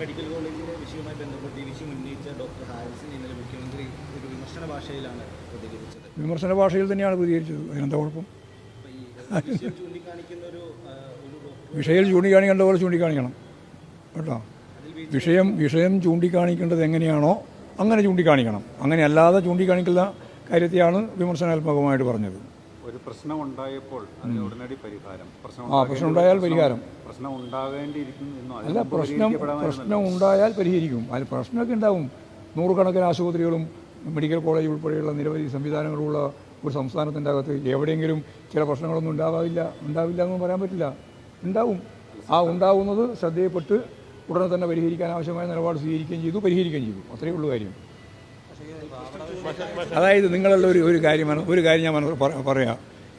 Medical കോളേജിലെ വിഷയവുമായി ബന്ധപ്പെട്ട് ഈ വിഷയം ഉന്നയിച്ച ഡോക്ടർ ഹാരിസിന് ഇന്നലെ മുഖ്യമന്ത്രി ഒരു വിമർശന ഭാഷയിലാണ് പ്രതികരിച്ചത്. വിമർശന ഭാഷയിൽ തന്നെയാണ് പ്രതികരിച്ചത്. അതിനെന്താ കുഴപ്പം? വിഷയം ചൂണ്ടിക്കാണിക്കുന്ന ഒരു ചൂണ്ടിക്കാണിക്കേണ്ട പോലെ ചൂണ്ടിക്കാണിക്കണം. കേട്ടോ? വിഷയം വിഷയം ചൂണ്ടിക്കാണിക്കേണ്ടത് എങ്ങനെയാണോ അങ്ങനെ ചൂണ്ടിക്കാണിക്കണം. അങ്ങനെ അല്ലാതെ ചൂണ്ടിക്കാണിക്കുന്ന കാര്യത്തെയാണ് വിമർശനാത്മകമായിട്ട് പറഞ്ഞത്. ഒരു പ്രശ്നം ഉണ്ടായപ്പോൾ അതിന് ഉടനടി പരിഹാരം. ആ പ്രശ്നം ഉണ്ടായാൽ പരിഹാരം പ്രശ്നം ഉണ്ടാകേണ്ടിയിരിക്കുന്നു അല്ല പ്രശ്നം പ്രശ്നം ഉണ്ടായാൽ പരിഹരിക്കും. അതിൽ പ്രശ്നമൊക്കെ ഉണ്ടാവും. നൂറുകണക്കിന് ആശുപത്രികളും മെഡിക്കൽ കോളേജ് ഉൾപ്പെടെയുള്ള നിരവധി സംവിധാനങ്ങളുള്ള ഒരു സംസ്ഥാനത്തിന്റെ അകത്ത് എവിടെയെങ്കിലും ചില പ്രശ്നങ്ങളൊന്നും ഉണ്ടാവില്ല ഉണ്ടാവില്ല എന്ന് പറയാൻ പറ്റില്ല. ഉണ്ടാവും. ആ ഉണ്ടാവുന്നത് ശ്രദ്ധയിൽപ്പെട്ട് ഉടനെ തന്നെ പരിഹരിക്കാൻ ആവശ്യമായ നിലപാട് സ്വീകരിക്കുകയും ചെയ്തു പരിഹരിക്കുകയും ചെയ്തു. അത്രയേ ഉള്ളൂ കാര്യം. അതായത് നിങ്ങളുടെ ഒരു ഒരു കാര്യമാണ് ഒരു കാര്യം ഞാൻ പറയാം.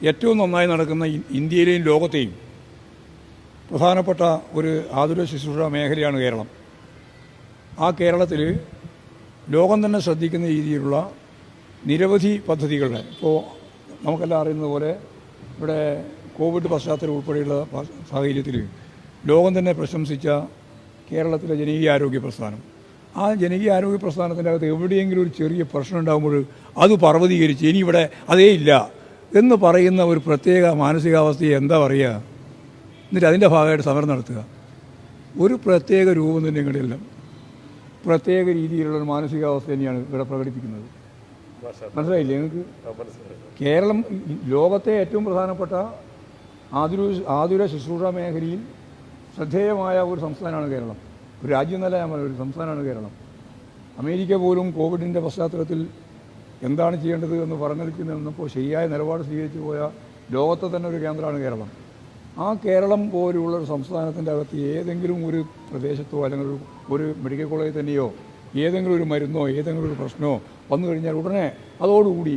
ഏറ്റവും നന്നായി നടക്കുന്ന ഇന്ത്യയിലെയും ലോകത്തെയും പ്രധാനപ്പെട്ട ഒരു ആതുര ശുശ്രൂഷ മേഖലയാണ് കേരളം. ആ കേരളത്തിൽ ലോകം തന്നെ ശ്രദ്ധിക്കുന്ന രീതിയിലുള്ള നിരവധി പദ്ധതികളുടെ ഇപ്പോൾ നമുക്കെല്ലാം അറിയുന്നത് പോലെ ഇവിടെ കോവിഡ് പശ്ചാത്തലം ഉൾപ്പെടെയുള്ള സാഹചര്യത്തിൽ ലോകം തന്നെ പ്രശംസിച്ച കേരളത്തിലെ ജനകീയ ആരോഗ്യ പ്രസ്ഥാനം. ആ ജനകീയ ആരോഗ്യ പ്രസ്ഥാനത്തിന്റെ അകത്ത് എവിടെയെങ്കിലും ഒരു ചെറിയ പ്രശ്നം ഉണ്ടാകുമ്പോൾ അത് പർവതീകരിച്ച് ഇനി ഇവിടെ അതേ ഇല്ല എന്ന് പറയുന്ന ഒരു പ്രത്യേക മാനസികാവസ്ഥയെ എന്താ പറയുക? എന്നിട്ട് അതിന്റെ ഭാഗമായിട്ട് സമരം നടത്തുക. ഒരു പ്രത്യേക രൂപം തന്നെ ഇങ്ങടെയല്ല പ്രത്യേക രീതിയിലുള്ള ഒരു മാനസികാവസ്ഥ തന്നെയാണ് ഇവിടെ പ്രകടിപ്പിക്കുന്നത്. മനസ്സിലായില്ലേ നിങ്ങൾക്ക്? കേരളം ലോകത്തെ ഏറ്റവും പ്രധാനപ്പെട്ട ആതുര ആതുര ശുശ്രൂഷ മേഖലയിൽ ശ്രദ്ധേയമായ ഒരു സംസ്ഥാനമാണ് കേരളം. ഒരു രാജ്യം എന്നല്ല ഞാൻ പറയുന്നത് ഒരു സംസ്ഥാനമാണ് കേരളം. അമേരിക്ക പോലും കോവിഡിന്റെ പശ്ചാത്തലത്തിൽ എന്താണ് ചെയ്യേണ്ടത് എന്ന് പറഞ്ഞെടുക്കുന്നപ്പോൾ ശരിയായ നിലപാട് സ്വീകരിച്ചു പോയ ലോകത്തെ തന്നെ ഒരു കേന്ദ്രമാണ് കേരളം. ആ കേരളം പോലുള്ള ഒരു സംസ്ഥാനത്തിന്റെ അകത്ത് ഏതെങ്കിലും ഒരു പ്രദേശത്തോ അല്ലെങ്കിൽ ഒരു ഒരു മെഡിക്കൽ കോളേജിൽ തന്നെയോ ഏതെങ്കിലും ഒരു മരുന്നോ ഏതെങ്കിലും ഒരു പ്രശ്നമോ വന്നു കഴിഞ്ഞാൽ ഉടനെ അതോടുകൂടി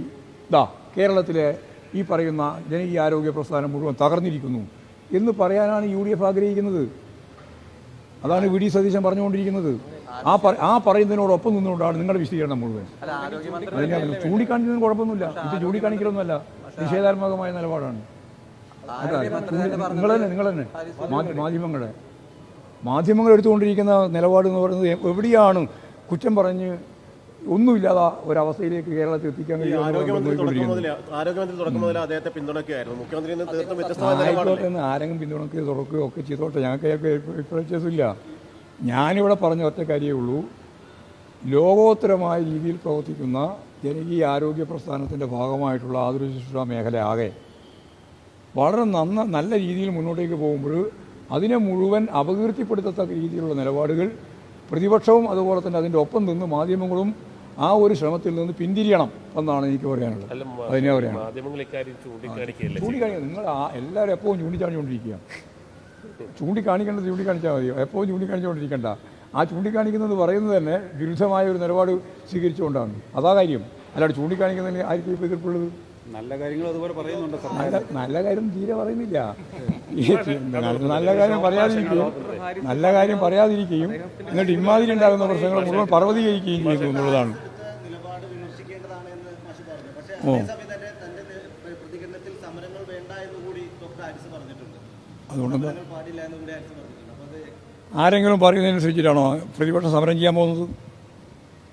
ഇതാ കേരളത്തിലെ ഈ പറയുന്ന ജനകീയ ആരോഗ്യ പ്രസ്ഥാനം മുഴുവൻ തകർന്നിരിക്കുന്നു എന്ന് പറയാനാണ് യു ഡി എഫ് ആഗ്രഹിക്കുന്നത്. അതാണ് വി ഡി സതീശൻ പറഞ്ഞുകൊണ്ടിരിക്കുന്നത്. ആ പറ- ആ പറയുന്നതിനോടൊപ്പം നിന്നുകൊണ്ടാണ് നിങ്ങളുടെ വിശദീകരണം മുഴുവൻ. അതിനെ ചൂണ്ടിക്കാണിക്കുന്നതിന് കുഴപ്പമൊന്നുമില്ല. ഇത് ചൂണ്ടിക്കാണിക്കലൊന്നുമല്ല. നിഷേധാത്മകമായ നിലപാടാണ്. നിങ്ങൾ തന്നെ നിങ്ങൾ തന്നെ. മാധ്യമങ്ങളെ മാധ്യമങ്ങളുടെ മാധ്യമങ്ങൾ എടുത്തുകൊണ്ടിരിക്കുന്ന നിലപാട് എന്ന് പറയുന്നത് എവിടെയാണ് കുറ്റം പറഞ്ഞ് ഒന്നുമില്ലാതെ ഒരവസ്ഥയിലേക്ക് കേരളത്തിൽ എത്തിക്കാൻ ആയിക്കോട്ടെ എന്ന് ആരെങ്കിലും പിന്തുണക്കുകയോ തുറക്കുകയോ ഒക്കെ ചെയ്തോട്ടെ. ഞങ്ങൾക്ക് വ്യത്യാസമില്ല ഞാനിവിടെ പറഞ്ഞ ഒറ്റ കാര്യമേ ഉള്ളൂ. ലോകോത്തരമായ രീതിയിൽ പ്രവർത്തിക്കുന്ന ജനകീയ ആരോഗ്യ പ്രസ്ഥാനത്തിന്റെ ഭാഗമായിട്ടുള്ള ആതുര ശുശ്രൂഷ മേഖല ആകെ വളരെ നന്ന നല്ല രീതിയിൽ മുന്നോട്ടേക്ക് പോകുമ്പോൾ അതിനെ മുഴുവൻ അപകീർത്തിപ്പെടുത്തത്തക്ക രീതിയിലുള്ള നിലപാടുകൾ പ്രതിപക്ഷവും അതുപോലെ തന്നെ അതിന്റെ ഒപ്പം നിന്ന് മാധ്യമങ്ങളും ആ ഒരു ശ്രമത്തിൽ നിന്ന് പിന്തിരിയണം എന്നാണ് എനിക്ക് പറയാനുള്ളത്. അതിനെ പറയാം ചൂണ്ടിക്കാണിക്കുക നിങ്ങൾ ആ എല്ലാവരും എപ്പോഴും ചൂണ്ടിക്കാണിച്ചുകൊണ്ടിരിക്കുക ചൂണ്ടിക്കാണിക്കേണ്ടത് ചൂണ്ടിക്കാണിച്ചാൽ മതിയോ എപ്പോഴും ചൂണ്ടിക്കാണിച്ചുകൊണ്ടിരിക്കണ്ട ആ ചൂണ്ടിക്കാണിക്കുന്നത് പറയുന്നത് തന്നെ വിരുദ്ധമായ ഒരു നിലപാട് സ്വീകരിച്ചുകൊണ്ടാണ്. അതാ കാര്യം. അല്ലാണ്ട് ചൂണ്ടിക്കാണിക്കുന്നതിന് ആയിരിക്കും ഇപ്പോൾ എതിർപ്പുള്ളത്? നല്ല കാര്യങ്ങൾ അതുപോലെ പറയുന്നുണ്ട് നല്ല നല്ല കാര്യം തീരെ പറയുന്നില്ല. നല്ല- കാര്യം പറയാതിരിക്കുകയും നല്ല കാര്യം പറയാതിരിക്കുകയും എന്നിട്ട് ഇമാതിരി ഉണ്ടാകുന്ന പ്രശ്നങ്ങൾ മുഴുവൻ പർവതീകരിക്കുകയും ചെയ്യുന്നു എന്നുള്ളതാണ്. പറഞ്ഞിട്ടുണ്ട്. അതുകൊണ്ട് ആരെങ്കിലും പറയുന്നതിനനുസരിച്ചിട്ടാണോ പ്രതിപക്ഷം സമരം ചെയ്യാൻ പോകുന്നത്?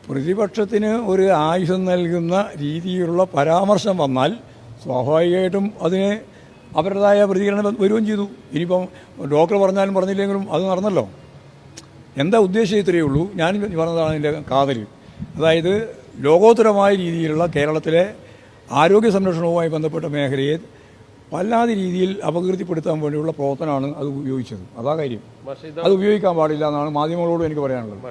പ്രതിപക്ഷത്തിന് ഒരു ആയുധം നൽകുന്ന രീതിയിലുള്ള പരാമർശം വന്നാൽ സ്വാഭാവികമായിട്ടും അതിന് അവരുടേതായ പ്രതികരണം വരികയും ചെയ്തു. ഇനിയിപ്പം ഡോക്ടർ പറഞ്ഞാലും പറഞ്ഞില്ലെങ്കിലും അത് നടന്നല്ലോ. എന്താ ഉദ്ദേശം ഇത്രയേ ഉള്ളൂ? ഞാൻ പറഞ്ഞതാണ് എന്റെ കാതൽ. അതായത് ലോകോത്തരമായ രീതിയിലുള്ള കേരളത്തിലെ ആരോഗ്യ സംരക്ഷണവുമായി ബന്ധപ്പെട്ട മേഖലയെ വല്ലാതെ രീതിയിൽ അപകീർത്തിപ്പെടുത്താൻ വേണ്ടിയുള്ള പ്രവർത്തനമാണ് അത് ഉപയോഗിച്ചത്. അതാ കാര്യം. അത് ഉപയോഗിക്കാൻ പാടില്ല എന്നാണ് മാധ്യമങ്ങളോട് എനിക്ക് പറയാനുള്ളത്.